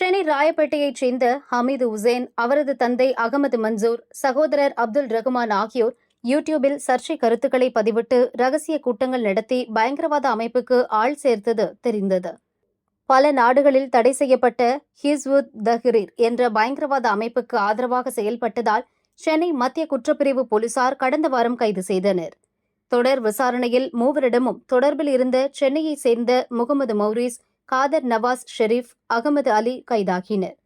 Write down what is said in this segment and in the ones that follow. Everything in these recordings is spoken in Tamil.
சென்னை ராயப்பேட்டையைச் சேர்ந்த ஹமீது உசேன் அவரது தந்தை அகமது மன்சூர் சகோதரர் அப்துல் ரகுமான் ஆகியோர் யூடியூபில் சர்ச்சை கருத்துக்களை பதிவிட்டு ரகசிய கூட்டங்கள் நடத்தி பயங்கரவாத அமைப்புக்கு ஆள் சேர்த்தது தெரிந்தது. பல நாடுகளில் தடை செய்யப்பட்ட ஹிஸ்வுத் தஹ்ரீர் என்ற பயங்கரவாத அமைப்புக்கு ஆதரவாக செயல்பட்டதால் சென்னை மத்திய குற்றப்பிரிவு போலீசார் கடந்த வாரம் கைது செய்தனர். தொடர் விசாரணையில் மூவரிடமும் தொடர்பில் இருந்த சென்னையைச் சேர்ந்த முகமது மௌரீஸ் காதர் நவாஸ் ஷெரீப் அகமது அலி கைதாகினர்.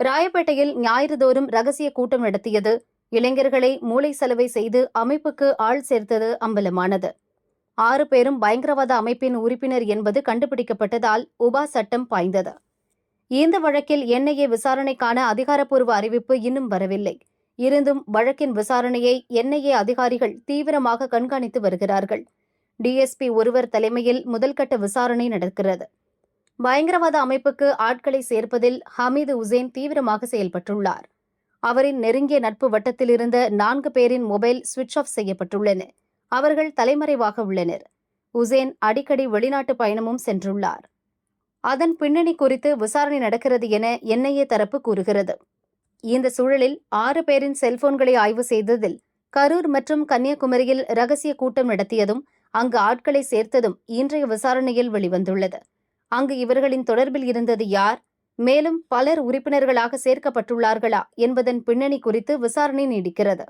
ராயப்பேட்டையில் ஞாயிறுதோறும் ரகசிய கூட்டம் நடத்தியது. இளைஞர்களை மூளை செலவை செய்து அமைப்புக்கு ஆள் சேர்த்தது அம்பலமானது. ஆறு பேரும் பயங்கரவாத அமைப்பின் உறுப்பினர் என்பது கண்டுபிடிக்கப்பட்டதால் உபா சட்டம் பாய்ந்தது. இந்த வழக்கில் என்ஐஏ விசாரணைக்கான அதிகாரப்பூர்வ அறிவிப்பு இன்னும் வரவில்லை. இருந்தும் வழக்கின் விசாரணையை என்ஐஏ அதிகாரிகள் தீவிரமாக கண்காணித்து வருகிறார்கள். டிஎஸ்பி ஒருவர் தலைமையில் முதல்கட்ட விசாரணை நடக்கிறது. பயங்கரவாத அமைப்புக்கு ஆட்களை சேர்ப்பதில் ஹமீது உசேன் தீவிரமாக செயல்பட்டுள்ளார். அவரின் நெருங்கிய நட்பு வட்டத்தில் இருந்த நான்கு பேரின் மொபைல் சுவிட்ச் ஆஃப் செய்யப்பட்டுள்ளன. அவர்கள் தலைமறைவாக உள்ளனர். உசேன் அடிக்கடி வெளிநாட்டு பயணமும் சென்றுள்ளார். அதன் பின்னணி குறித்து விசாரணை நடக்கிறது என என்ஐஏ தரப்பு கூறுகிறது. இந்த சூழலில் ஆறு பேரின் செல்போன்களை ஆய்வு செய்ததில் கரூர் மற்றும் கன்னியாகுமரியில் ரகசிய கூட்டம் நடத்தியதும் அங்கு ஆட்களை சேர்த்ததும் இன்றைய விசாரணையில் வெளிவந்துள்ளது. அங்கு இவர்களின் தொடர்பில் இருந்தது யார்? மேலும் பலர் உறுப்பினர்களாக சேர்க்கப்பட்டுள்ளார்களா என்பதன் பின்னணி குறித்து விசாரணை நீடிக்கிறது.